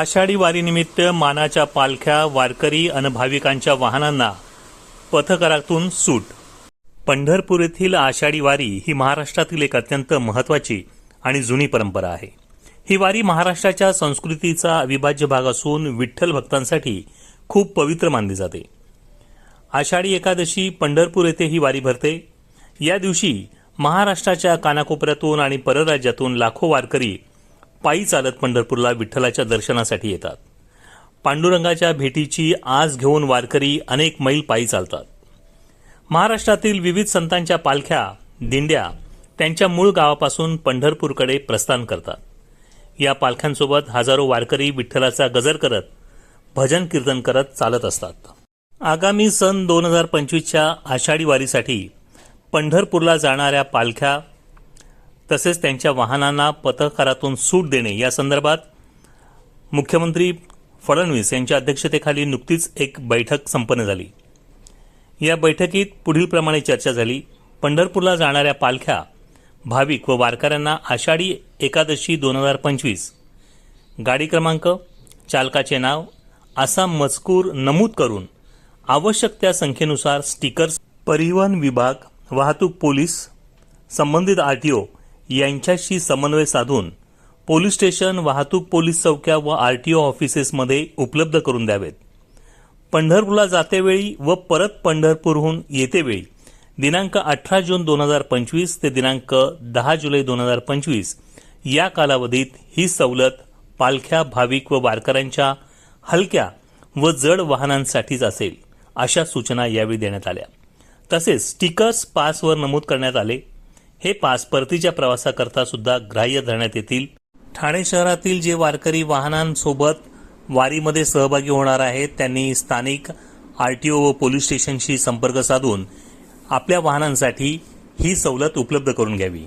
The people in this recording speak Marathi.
आषाढी वारीनिमित्त मानाच्या पालख्या वारकरी अन भाविकांच्या वाहनांना पथकरातून सूट. पंढरपूर येथील आषाढी वारी ही महाराष्ट्रातील एक अत्यंत महत्वाची आणि जुनी परंपरा आहे. ही वारी महाराष्ट्राच्या संस्कृतीचा अविभाज्य भाग असून विठ्ठल भक्तांसाठी खूप पवित्र मानली जाते. आषाढी एकादशी पंढरपूर येथे ही वारी भरते. या दिवशी महाराष्ट्राच्या कानाकोपऱ्यातून आणि परराज्यातून लाखो वारकरी पायी चालत पंढरपूरला विठ्ठलाच्या दर्शनासाठी येतात. पांडुरंगाच्या भेटीची आस घेऊन वारकरी अनेक मैल पायी चालतात. महाराष्ट्रातील विविध संतांच्या पालख्या दिंड्या त्यांच्या मूळ गावापासून पंढरपूरकडे प्रस्थान करतात. या पालख्यांसोबत हजारो वारकरी विठ्ठलाचा गजर करत भजन कीर्तन करत चालत असतात. आगामी सन दोन हजार पंचवीसच्या आषाढी वारीसाठी पंढरपूरला जाणाऱ्या पालख्या तसेच त्यांच्या वाहनांना पथकारातून सूट देणे. या संदर्भात मुख्यमंत्री फडणवीस यांच्या अध्यक्षतेखाली नुकतीच एक बैठक संपन्न झाली. या बैठकीत पुढीलप्रमाणे चर्चा झाली. पंढरपूरला जाणाऱ्या पालख्या भाविक व वारकऱ्यांना आषाढी एकादशी दोन हजार पंचवीस गाडी क्रमांक चालकाचे नाव असा मजकूर नमूद करून आवश्यक त्या संख्येनुसार स्टिकर्स परिवहन विभाग वाहतूक पोलीस संबंधित आरटीओ यांच्याशी समन्वय साधून पोलीस स्टेशन वाहतूक पोलीस चौक्या व आरटीओ ऑफिसेसमध्ये उपलब्ध करून द्यावेत. पंढरपूरला जातेवेळी व परत पंढरपूरहून येतेवेळी दिनांक अठरा जून दोन हजार पंचवीस ते दिनांक दहा जुलै दोन हजार पंचवीस या कालावधीत ही सवलत पालख्या भाविक व वारकऱ्यांच्या हलक्या व जड वाहनांसाठीच असेल अशा सूचना यावेळी देण्यात आल्या. तसेच स्टिकर्स पासवर नमूद करण्यात आले. हे पास परतीच्या प्रवासाकरता सुद्धा ग्राह्य धरण्यात येतील. ठाणे शहरातील जे वारकरी वाहनांसोबत वारीमध्ये सहभागी होणार आहेत त्यांनी स्थानिक आरटीओ व पोलीस स्टेशनशी संपर्क साधून आपल्या वाहनांसाठी ही सवलत उपलब्ध करून घ्यावी.